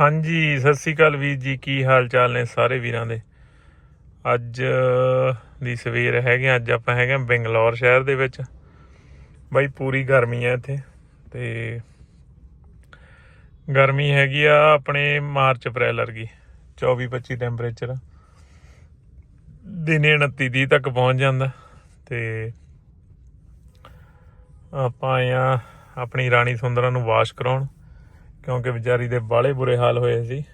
ਹਾਂਜੀ, ਸਤਿ ਸ੍ਰੀ ਅਕਾਲ ਵੀਰ ਜੀ, ਕੀ ਹਾਲ ਚਾਲ ਨੇ ਸਾਰੇ ਵੀਰਾਂ ਦੇ? ਅੱਜ ਦੀ ਸਵੇਰ ਹੈਗੇ ਅੱਜ ਆਪਾਂ ਹੈਗੇ ਆਂ ਬੰਗਲੌਰ ਸ਼ਹਿਰ ਦੇ ਵਿੱਚ। ਬਾਈ, ਪੂਰੀ ਗਰਮੀ ਹੈ ਇੱਥੇ, ਤੇ ਗਰਮੀ ਹੈਗੀ ਆ ਆਪਣੇ ਮਾਰਚ, ਅਪ੍ਰੈਲ ਵਰਗੀ 24 25 ਟੈਂਪਰੇਚਰ। ਦਿਨੇ 29 30 ਤੱਕ ਪਹੁੰਚ ਜਾਂਦਾ, ਤੇ ਆਪਾਂ ਆਏ ਆਪਣੀ ਰਾਣੀ ਸੁੰਦਰਾਂ ਨੂੰ ਵਾਸ਼ ਕਰਾਉਣ। ਕਿਉਂਕਿ ਵਿਚਾਰੀ ਦੇ ਬਾਲੇ ਬੁਰੇ ਹਾਲ ਹੋਏ ਸੀ।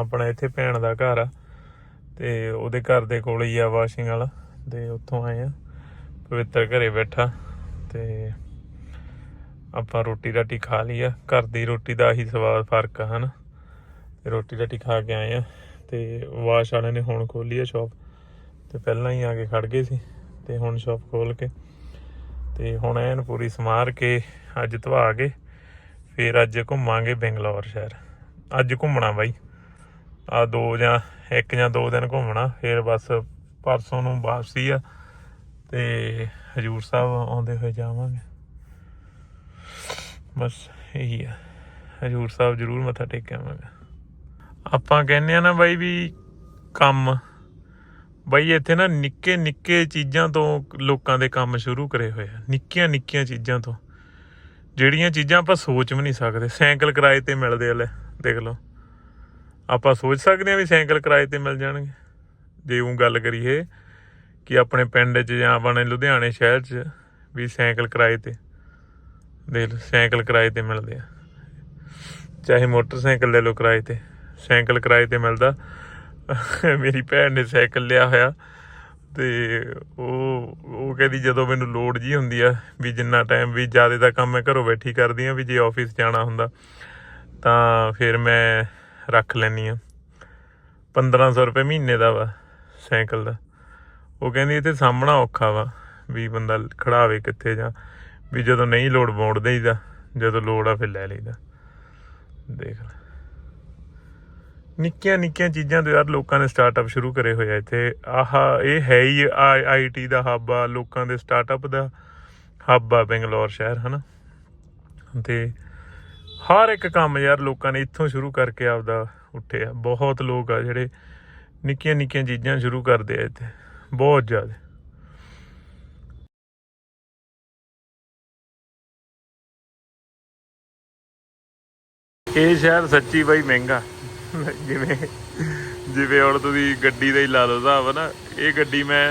ਆਪਣਾ ਇੱਥੇ ਭੈਣ ਦਾ ਘਰ ਆ। ਤੇ ਉਹਦੇ ਘਰ ਦੇ ਕੋਲ ਹੀ ਆ ਵਾਸ਼ਿੰਗ ਵਾਲਾ। ਤੇ ਉੱਥੋਂ ਆਏ ਆ। ਪਵਿੱਤਰ ਘਰੇ ਬੈਠਾ। ਤੇ ਆਪਾਂ ਰੋਟੀ ਰਾਟੀ ਖਾ ਲਈ ਆ। ਘਰ ਦੀ ਰੋਟੀ ਦਾ ਹੀ ਸਵਾਦ ਫ਼ਰਕ ਆ, ਹਨ। ਤੇ ਰੋਟੀ ਰਾਟੀ ਖਾ ਕੇ ਆਏ ਆ। ਤੇ ਵਾਸ਼ ਵਾਲੇ ਨੇ ਹੁਣ ਖੋਲੀ ਆ ਸ਼ਾਪ। ਤੇ ਪਹਿਲਾਂ ਹੀ ਆ ਕੇ ਖੜ ਗਏ ਸੀ। ਤੇ ਹੁਣ ਸ਼ਾਪ ਖੋਲ ਕੇ। ਤੇ ਹੁਣ ਐਨ ਪੂਰੀ ਸਮਾਰ ਕੇ ਅੱਜ ਧਵਾ ਕੇ ਫਿਰ ਅੱਜ ਘੁੰਮਾਂਗੇ ਬੰਗਲੌਰ ਸ਼ਹਿਰ। ਅੱਜ ਘੁੰਮਣਾ ਬਾਈ। ਆ ਦੋ ਜਾਂ ਇੱਕ ਜਾਂ ਦੋ ਦਿਨ ਘੁੰਮਣਾ, ਫਿਰ ਬਸ ਪਰਸੋਂ ਨੂੰ ਵਾਪਸੀ ਆ ਤੇ ਹਜੂਰ ਸਾਹਿਬ ਆਉਂਦੇ ਹੋਏ ਜਾਵਾਂਗੇ। ਬਸ ਇਹੀ ਆ। ਹਜੂਰ ਸਾਹਿਬ ਜ਼ਰੂਰ ਮੱਥਾ ਟੇਕ ਆਵਾਂਗੇ। ਆਪਾਂ ਕਹਿੰਦੇ ਆ ਨਾ ਬਾਈ ਵੀ ਕੰਮ। ਬਾਈ ਇੱਥੇ ਨਾ ਨਿੱਕੇ ਨਿੱਕੇ ਚੀਜ਼ਾਂ ਤੋਂ ਲੋਕਾਂ ਦੇ ਕੰਮ ਸ਼ੁਰੂ ਕਰੇ ਹੋਏ ਆ। ਨਿੱਕੀਆਂ ਨਿੱਕੀਆਂ ਚੀਜ਼ਾਂ ਤੋਂ। ਜਿਹੜੀਆਂ ਚੀਜ਼ਾਂ ਆਪਾਂ ਸੋਚ ਵੀ ਨਹੀਂ ਸਕਦੇ, ਸਾਈਕਲ ਕਿਰਾਏ ਤੇ ਮਿਲਦੇ ਆ ਲੈ, ਦੇਖ ਲਓ। ਆਪਾਂ ਸੋਚ ਸਕਦੇ ਆ ਵੀ ਸਾਈਕਲ ਕਿਰਾਏ ਤੇ ਮਿਲ ਜਾਣਗੇ। ਜੇ ਉਹ ਗੱਲ ਕਰੀਏ ਕਿ ਆਪਣੇ ਪਿੰਡ 'ਚ ਜਾਂ ਆਪਣੇ ਲੁਧਿਆਣੇ ਸ਼ਹਿਰ 'ਚ ਵੀ ਸਾਈਕਲ ਕਿਰਾਏ ਤੇ, ਦੇਖ ਲਓ, ਸਾਈਕਲ ਕਿਰਾਏ ਤੇ ਮਿਲਦੇ ਆ। ਚਾਹੇ ਮੋਟਰਸਾਈਕਲ ਲੈ ਲਓ ਕਿਰਾਏ ਤੇ, ਸਾਈਕਲ ਕਿਰਾਏ ਤੇ ਮਿਲਦਾ। ਮੇਰੀ ਭੈਣ ਨੇ ਸਾਈਕਲ ਲਿਆ ਹੋਇਆ। ਤੇ ਉਹ ਉਹ ਕਹਿੰਦੀ ਜਦੋਂ ਮੈਨੂੰ ਲੋੜ ਜੀ ਹੁੰਦੀ ਆ, ਵੀ ਜਿੰਨਾ ਟਾਈਮ ਵੀ ਜ਼ਿਆਦਾ ਦਾ ਕੰਮ ਮੈਂ ਘਰੋਂ ਬੈਠੀ ਕਰਦੀ ਆ, ਵੀ ਜੇ ਆਫਿਸ ਜਾਣਾ ਹੁੰਦਾ, ਤਾਂ ਫਿਰ ਮੈਂ ਰੱਖ ਲੈਣੀ ਆ। 1500 ਰੁਪਏ ਮਹੀਨੇ ਦਾ ਵਾ, ਸਾਈਕਲ ਦਾ। ਉਹ ਕਹਿੰਦੀ ਇੱਥੇ ਸਾਹਮਣਾ ਔਖਾ ਵਾ, ਵੀ ਬੰਦਾ ਖੜਾਵੇ ਕਿੱਥੇ ਜਾਂ, ਵੀ ਜਦੋਂ ਨਹੀਂ ਲੋੜ ਮੋੜ ਦੇਈਦਾ, ਜਦੋਂ ਲੋੜ ਆ ਫਿਰ ਲੈ ਲਈਦਾ। ਦੇਖ ਲੈ। ਨਿੱਕੀਆਂ ਨਿੱਕੀਆਂ ਚੀਜ਼ਾਂ ਤੋਂ ਯਾਰ ਲੋਕਾਂ ਨੇ ਸਟਾਰਟਅਪ ਸ਼ੁਰੂ ਕਰੇ ਹੋਏ ਆ ਇੱਥੇ। ਆਹ ਇਹ ਹੈ ਹੀ ਆਈਟੀ ਦਾ ਹੱਬ ਆ, ਲੋਕਾਂ ਦੇ ਸਟਾਰਟਅਪ ਦਾ ਹੱਬ ਆ ਬੰਗਲੌਰ ਸ਼ਹਿਰ, ਹਨਾ? ਤੇ ਹਰ ਇੱਕ ਕੰਮ ਯਾਰ ਲੋਕਾਂ ਨੇ ਇੱਥੋਂ ਸ਼ੁਰੂ ਕਰਕੇ ਆਪਦਾ ਉੱਠੇ ਆ। ਬਹੁਤ ਲੋਕ ਆ ਜਿਹੜੇ ਨਿੱਕੀਆਂ ਨਿੱਕੀਆਂ ਚੀਜ਼ਾਂ ਸ਼ੁਰੂ ਕਰਦੇ ਆ ਇੱਥੇ। ਬਹੁਤ ਜ਼ਿਆਦਾ। ਇਹ ਸ਼ਹਿਰ ਸੱਚੀ ਬਾਈ ਮਹਿੰਗਾ। ਜਿਵੇਂ ਜਿਵੇਂ ਹੁਣ ਤੁਸੀਂ ਗੱਡੀ ਦਾ ਹੀ ਲਾ ਲਓ ਹਿਸਾਬ ਨਾ ਇਹ ਗੱਡੀ ਮੈਂ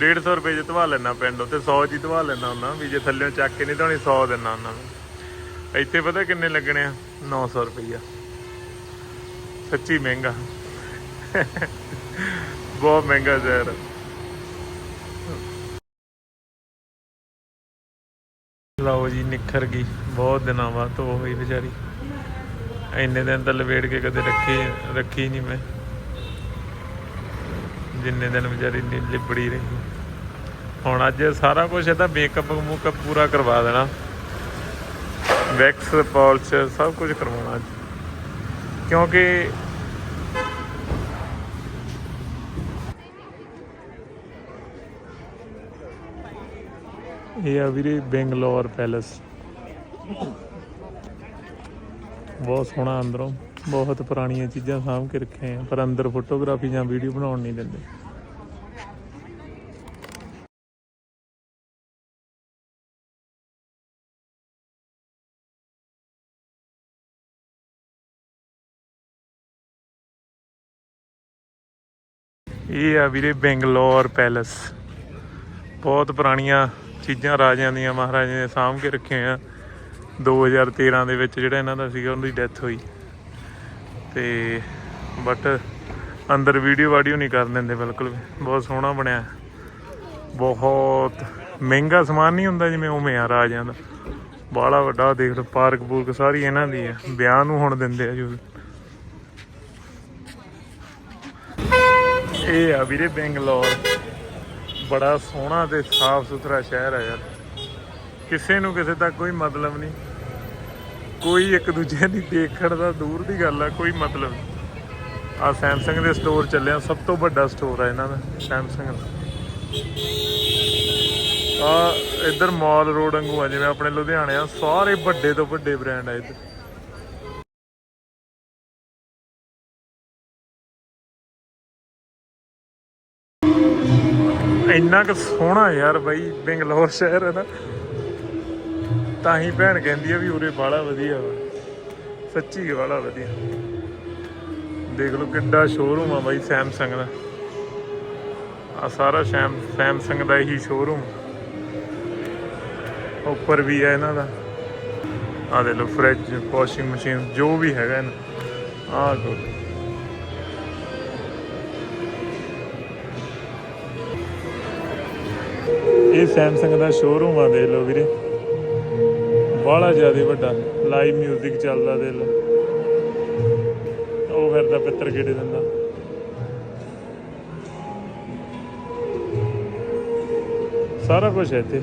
150 ਰੁਪਏ ਚ ਧਵਾ ਲੈਣਾ ਪਿੰਡ ਉੱਤੇ 100 ਚ ਹੀ ਧਵਾ ਲੈਣਾ ਹੁੰਦਾ, ਵੀ ਜੇ ਥੱਲੇੋਂ ਚੱਕ ਕੇ ਨਹੀਂ ਧਵਾਉਣੀ 100 ਦਿੰਨਾ ਉਹਨਾਂ ਨੂੰ ਇੱਥੇ ਪਤਾ ਕਿੰਨੇ ਲੱਗਣੇ ਆ? 900 ਰੁਪਈਆ। ਸੱਚੀ ਮਹਿੰਗਾ। ਬਹੁਤ ਮਹਿੰਗਾ ਸ਼ਹਿਰ ਲਓ ਜੀ, ਨਿਖਰ ਗਈ। ਬਹੁਤ ਦਿਨਾਂ ਬਾਅਦ ਧੋ ਹੋਈ ਵਿਚਾਰੀ। ਇੰਨੇ ਦਿਨ ਤਾਂ ਲਵੇੜ ਕੇ ਕਦੇ ਰੱਖੀ ਰੱਖੀ ਨਹੀਂ ਮੈਂ। ਜਿੰਨੇ ਦਿਨ ਵਿਚਾਰੀ ਨੀ ਲਿਬੜੀ ਰਹੀ। ਹੁਣ ਅੱਜ ਸਾਰਾ ਕੁਝ ਇਹਦਾ ਮੇਕਅਪ ਮੂਕਅਪ ਪੂਰਾ ਕਰਵਾ ਦੇਣਾ। ਵੈਕਸ ਪਾਲਿਸ਼ ਸਭ ਕੁਝ ਕਰਵਾਉਣਾ ਅੱਜ। ਕਿਉਂਕਿ ਇਹ ਆ ਵੀਰੇ ਬੰਗਲੌਰ ਪੈਲੇਸ। ਬਹੁਤ ਸੋਹਣਾ ਅੰਦਰੋਂ, ਬਹੁਤ ਪੁਰਾਣੀਆਂ ਚੀਜ਼ਾਂ ਸਾਂਭ ਕੇ ਰੱਖੇ ਆ ਪਰ ਅੰਦਰ ਫੋਟੋਗ੍ਰਾਫੀ ਜਾਂ ਵੀਡੀਓ ਬਣਾਉਣ ਨਹੀਂ ਦਿੰਦੇ। ਇਹ ਆ ਵੀਰੇ ਬੈਂਗਲੌਰ ਪੈਲੇਸ। ਬਹੁਤ ਪੁਰਾਣੀਆਂ ਚੀਜ਼ਾਂ ਰਾਜਿਆਂ ਦੀਆਂ, ਮਹਾਰਾਜਿਆਂ ਦੇ ਸਾਂਭ ਕੇ ਰੱਖੀਆਂ ਆ 2013 ਦੇ ਵਿੱਚ ਜਿਹੜਾ ਇਹਨਾਂ ਦਾ ਸੀਗਾ ਉਹਨਾਂ ਦੀ ਡੈਥ ਹੋਈ। ਤੇ ਬਟ ਅੰਦਰ ਵੀਡੀਓ ਵਾਡੀਓ ਨਹੀਂ ਕਰ ਦਿੰਦੇ, ਬਿਲਕੁਲ ਵੀ। ਬਹੁਤ ਸੋਹਣਾ ਬਣਿਆ। ਬਹੁਤ ਮਹਿੰਗਾ ਸਮਾਨ ਨਹੀਂ ਹੁੰਦਾ ਜਿਵੇਂ ਉਵੇਂ ਆ ਰਾਜਿਆਂ ਦਾ। ਬਾਲਾ ਵੱਡਾ, ਦੇਖ ਲਓ, ਪਾਰਕ ਪੂਰਕ ਸਾਰੀ ਇਹਨਾਂ ਦੀ ਆ। ਵਿਆਹ ਨੂੰ ਹੁਣ ਦਿੰਦੇ ਆ ਜੋ ਇਹ ਆ ਵੀਰੇ ਬੰਗਲੌਰ। ਬੜਾ ਸੋਹਣਾ ਤੇ ਸਾਫ਼ ਸੁਥਰਾ ਸ਼ਹਿਰ ਆ ਯਾਰ। ਕਿਸੇ ਨੂੰ ਕਿਸੇ ਦਾ ਕੋਈ ਮਤਲਬ ਨਹੀਂ। ਕੋਈ ਇੱਕ ਦੂਜੇ ਦੀ ਦੇਖਣ ਦਾ ਦੂਰ ਦੀ ਗੱਲ ਆ, ਕੋਈ ਮਤਲਬ ਆ ਸੈਮਸੰਗ ਦੇ ਸਟੋਰ ਚੱਲਿਆ, ਸਭ ਤੋਂ ਵੱਡਾ ਸਟੋਰ ਆ ਇਹਨਾਂ ਦਾ ਸੈਮਸੰਗ ਦਾ। ਆ ਇੱਧਰ ਮਾਲ ਰੋਡ ਵਾਂਗੂ ਆ, ਜਿਵੇਂ ਆਪਣੇ ਲੁਧਿਆਣੇ ਆ, ਸਾਰੇ ਵੱਡੇ ਤੋਂ ਵੱਡੇ ਬ੍ਰਾਂਡ ਆ ਇੱਧਰ। ਇੰਨਾ ਕੁ ਸੋਹਣਾ ਯਾਰ ਬਾਈ, ਬੰਗਲੌਰ ਸ਼ਹਿਰ ਹੈ ਨਾ। ਤਾਂ ਹੀ ਭੈਣ ਕਹਿੰਦੀ ਆ ਵੀ ਉਰੇ ਬਾਲਾ ਵਧੀਆ ਵਾ। ਸੱਚੀ ਬਾਲਾ ਵਧੀਆ। ਦੇਖ ਲਓ ਕਿੱਡਾ ਸ਼ੋਰੂਮ ਆ ਬਾਈ ਸੈਮਸੰਗ ਦਾ। ਆ ਸਾਰਾ ਸੈਮਸੰਗ ਦਾ ਹੀ ਸ਼ੋਰੂਮ ਉੱਪਰ ਵੀ ਹੈ ਇਹਨਾਂ ਦਾ। ਆ ਦੇ ਲੋ ਫ੍ਰਿਜ ਵਾਸ਼ਿੰਗ ਮਸ਼ੀਨ ਜੋ ਵੀ ਹੈਗਾ ਇਹਨਾਂ। ਆ ਕੋ ਇਹ ਸੈਮਸੰਗ ਦਾ ਸ਼ੋਰੂਮ ਆ ਦੇਖ ਲਓ ਵੀਰੇ। ਬਾਹਲਾ ਜ਼ਿਆਦਾ ਵੱਡਾ ਲਾਈਵ 뮤직 ਚੱਲਦਾ ਦੇਖ ਲਓ ਉਹ ਫਿਰਦਾ ਪਿੱਤਰ ਗੇੜੇ ਦਿੰਦਾ ਸਾਰਾ ਕੁਝ ਹੈ ਇੱਥੇ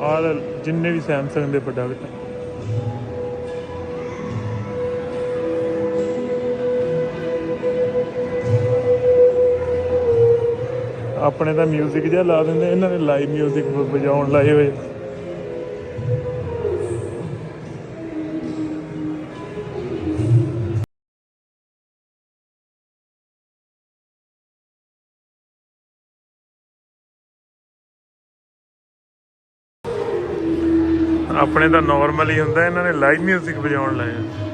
ਆਹ ਜਿੰਨੇ ਵੀ ਸੈਮਸੰਗ ਦੇ ਪ੍ਰੋਡਕਟ ਆਪਣੇ ਤਾਂ 뮤직 ਜਿਹਾ ਲਾ ਦਿੰਦੇ ਇਹਨਾਂ ਨੇ ਲਾਈਵ 뮤직 ਵਜਾਉਣ ਲਾਏ ਹੋਏ ਆਪਣੇ ਤਾਂ ਨਾਰਮਲ ਹੀ ਹੁੰਦਾ, ਇਹਨਾਂ ਨੇ ਲਾਈਵ 뮤직 ਵਜਾਉਣ ਲਾਏ ਆ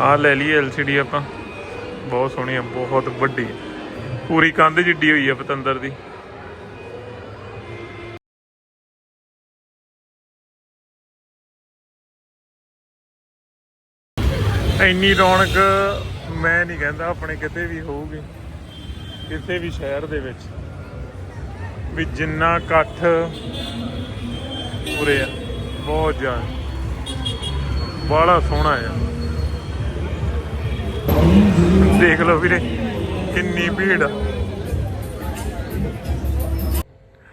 ਆ ਲੈ ਲਈ LCD ਆਪਾਂ। ਬਹੁਤ ਸੋਹਣੀ ਆ, ਬਹੁਤ ਵੱਡੀ। ਪੂਰੀ ਕੰਧ ਜਿੱਡੀ ਹੋਈ ਆ ਪਤੰਦਰ ਦੀ। ਇੰਨੀ ਰੌਣਕ ਮੈਂ ਨਹੀਂ ਕਹਿੰਦਾ ਆਪਣੇ ਕਿਤੇ ਵੀ ਹੋਊਗੀ, ਕਿਸੇ ਵੀ ਸ਼ਹਿਰ ਦੇ ਵਿੱਚ, ਵੀ ਜਿੰਨਾ ਇਕੱਠ ਉਰੇ ਆ, ਬਹੁਤ ਜ਼ਿਆਦਾ ਬੜਾ ਸੋਹਣਾ ਆ। ਦੇਖ ਲਓ ਵੀਰੇ, ਕਿੰਨੀ ਭੀੜ ਆ।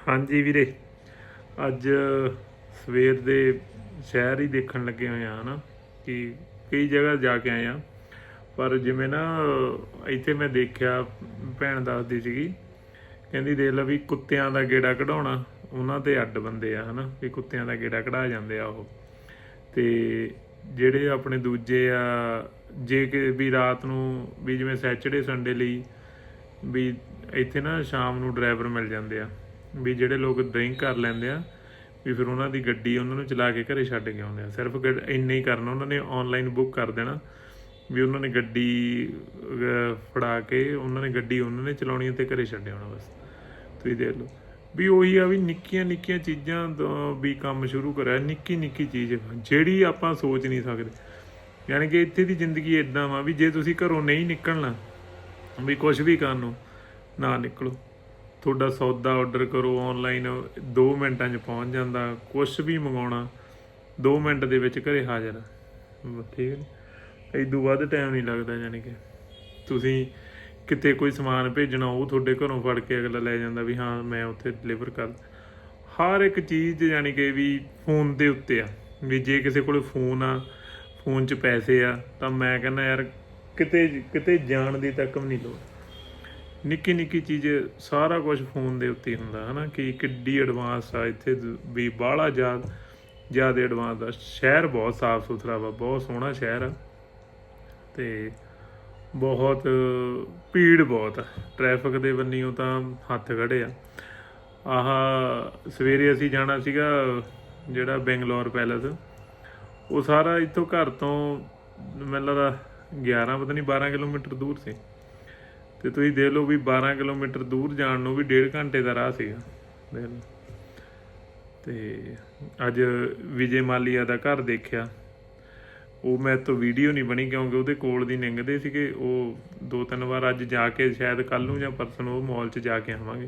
ਹਾਂਜੀ ਵੀਰੇ, ਅੱਜ ਸਵੇਰ ਦੇ ਸ਼ਹਿਰ ਹੀ ਦੇਖਣ ਲੱਗੇ ਹੋਏ ਆ ਹਨਾ, ਕਿ ਕਈ ਜਗ੍ਹਾ ਜਾ ਕੇ ਆਏ ਆ। ਪਰ ਜਿਵੇਂ ਨਾ, ਇੱਥੇ ਮੈਂ ਦੇਖਿਆ ਭੈਣ ਦੱਸਦੀ ਸੀਗੀ, ਕਹਿੰਦੀ ਦੇਖ ਲੈ ਵੀ ਕੁੱਤਿਆਂ ਦਾ ਗੇੜਾ ਕਢਾਉਣਾ, ਉਹਨਾਂ ਤੇ ਅੱਡ ਬੰਦੇ ਆ, ਹਨਾ, ਵੀ ਕੁੱਤਿਆਂ ਦਾ ਗੇੜਾ ਕਢਾ ਜਾਂਦੇ ਆ ਉਹ। ਤੇ ਜਿਹੜੇ ਆਪਣੇ ਦੂਜੇ ਆ, ਜੇ ਕਿ ਵੀ ਰਾਤ ਨੂੰ, ਵੀ ਜਿਵੇਂ ਸੈਚਰਡੇ, ਸੰਡੇ ਲਈ ਵੀ ਇੱਥੇ ਨਾ ਸ਼ਾਮ ਨੂੰ ਡਰਾਈਵਰ ਮਿਲ ਜਾਂਦੇ ਆ, ਵੀ ਜਿਹੜੇ ਲੋਕ ਡਰਿੰਕ ਕਰ ਲੈਂਦੇ ਆ ਵੀ ਫਿਰ ਉਹਨਾਂ ਦੀ ਗੱਡੀ ਉਹਨਾਂ ਨੂੰ ਚਲਾ ਕੇ ਘਰੇ ਛੱਡ ਕੇ ਆਉਂਦੇ ਆ। ਸਿਰਫ ਇੰਨੇ ਹੀ ਕਰਨਾ ਉਹਨਾਂ ਨੇ ਆਨਲਾਈਨ ਬੁੱਕ ਕਰ ਦੇਣਾ ਵੀ ਉਹਨਾਂ ਨੇ ਗੱਡੀ ਫੜਾ ਕੇ ਉਹਨਾਂ ਨੇ ਗੱਡੀ ਉਹਨਾਂ ਨੇ ਚਲਾਉਣੀ ਤੇ ਘਰੇ ਛੱਡ ਆਉਣਾ ਬਸ। ਤੁਸੀਂ ਦੇਖ ਲਓ। ਵੀ ਉਹੀ ਆ ਵੀ ਨਿੱਕੀਆਂ ਨਿੱਕੀਆਂ ਚੀਜ਼ਾਂ ਤੋਂ ਵੀ ਕੰਮ ਸ਼ੁਰੂ ਕਰਿਆ, ਨਿੱਕੀ ਨਿੱਕੀ ਚੀਜ਼ ਜਿਹੜੀ ਆਪਾਂ ਸੋਚ ਨਹੀਂ ਸਕਦੇ। ਯਾਨੀ ਕਿ ਇੱਥੇ ਦੀ ਜ਼ਿੰਦਗੀ ਇਦਾਂ ਵਾ ਵੀ ਜੇ ਤੁਸੀਂ ਘਰੋਂ ਨਹੀਂ ਨਿਕਲਣਾ, ਵੀ ਕੁਝ ਵੀ ਕਰਨ ਨੂੰ ਨਾ ਨਿਕਲੋ। ਤੁਹਾਡਾ ਸੌਦਾ ਆਰਡਰ ਕਰੋ ਆਨਲਾਈਨ 2 ਮਿੰਟਾਂ 'ਚ ਪਹੁੰਚ ਜਾਂਦਾ ਕੁਝ ਵੀ ਮੰਗਾਉਣਾ 2 ਮਿੰਟ ਦੇ ਵਿੱਚ ਘਰੇ ਹਾਜ਼ਰ ਬ- ਠੀਕ ਹੈ ਇਦੋਂ ਵੱਧ ਟਾਈਮ ਨਹੀਂ ਲੱਗਦਾ ਯਾਨੀ ਕਿ। ਤੁਸੀਂ ਕਿਤੇ ਕੋਈ ਸਮਾਨ ਭੇਜਣਾ, ਉਹ ਤੁਹਾਡੇ ਘਰੋਂ ਫੜ ਕੇ ਅਗਲਾ ਲੈ ਜਾਂਦਾ ਵੀ ਹਾਂ, ਮੈਂ ਉੱਥੇ ਡਿਲੀਵਰ ਕਰ ਹਰ ਇੱਕ ਚੀਜ਼ ਯਾਨੀ ਕਿ ਵੀ ਫੋਨ ਦੇ ਉੱਤੇ ਆ। ਵੀ ਜੇ ਕਿਸੇ ਕੋਲ ਫੋਨ ਆ ਫੋਨ 'ਚ ਪੈਸੇ ਆ, ਤਾਂ ਮੈਂ ਕਹਿੰਦਾ ਯਾਰ ਕਿਤੇ ਕਿਤੇ ਜਾਣ ਦੀ ਤੱਕ ਵੀ ਨਹੀਂ ਲੋੜ। ਨਿੱਕੀ ਨਿੱਕੀ ਚੀਜ਼ ਸਾਰਾ ਕੁਝ ਫੋਨ ਦੇ ਉੱਤੇ ਹੀ ਹੁੰਦਾ, ਹਨਾ, ਕਿ ਕਿੱਡੀ ਐਡਵਾਂਸ ਆ, ਇੱਥੇ ਵੀ ਬਾਹਲਾ ਜ਼ਿਆਦਾ ਜ਼ਿਆਦਾ ਐਡਵਾਂਸ ਆ। ਸ਼ਹਿਰ ਬਹੁਤ ਸਾਫ਼ ਸੁਥਰਾ ਵਾ, ਬਹੁਤ ਸੋਹਣਾ ਸ਼ਹਿਰ ਆ ਤੇ ਬਹੁਤ ਭੀੜ ਬਹੁਤ ਆ। ਟ੍ਰੈਫਿਕ ਦੇ ਬੰਨਿਓ ਤਾਂ ਹੱਥ ਖੜੇ ਆ। ਆਹ ਸਵੇਰੇ ਅਸੀਂ ਜਾਣਾ ਸੀਗਾ, ਜਿਹੜਾ ਬੈਂਗਲੌਰ ਪੈਲਸ। ਉਹ ਸਾਰਾ ਇੱਥੋਂ ਘਰ ਤੋਂ ਮੈਨੂੰ ਲੱਗਦਾ 11 ਪਤਾ ਨਹੀਂ 12 ਕਿਲੋਮੀਟਰ ਦੂਰ ਸੀ। ਤੇ ਤੁਸੀਂ ਦੇਖ ਲਓ ਵੀ 12 ਕਿਲੋਮੀਟਰ ਦੂਰ ਜਾਣ ਨੂੰ ਵੀ ਡੇਢ ਘੰਟੇ ਦਾ ਰਾਹ ਸੀਗਾ। ਦੇਖ ਲਓ। ਤੇ ਅੱਜ ਵਿਜੇ ਮਾਲੀਆ ਦਾ ਘਰ ਦੇਖਿਆ। ਉਹ ਮੈਂ ਤੋਂ ਵੀਡੀਓ ਨਹੀਂ ਬਣੀ ਕਿਉਂਕਿ ਉਹਦੇ ਕੋਲ ਦੀ ਨਿੰਗਦੇ ਸੀਗੇ। ਉਹ ਦੋ ਤਿੰਨ ਵਾਰ ਅੱਜ ਜਾ ਕੇ ਸ਼ਾਇਦ ਕੱਲ ਨੂੰ ਜਾਂ ਪਰਸੋਂ ਉਹ ਮਾਲ 'ਚ ਜਾ ਕੇ ਆਵਾਂਗੇ।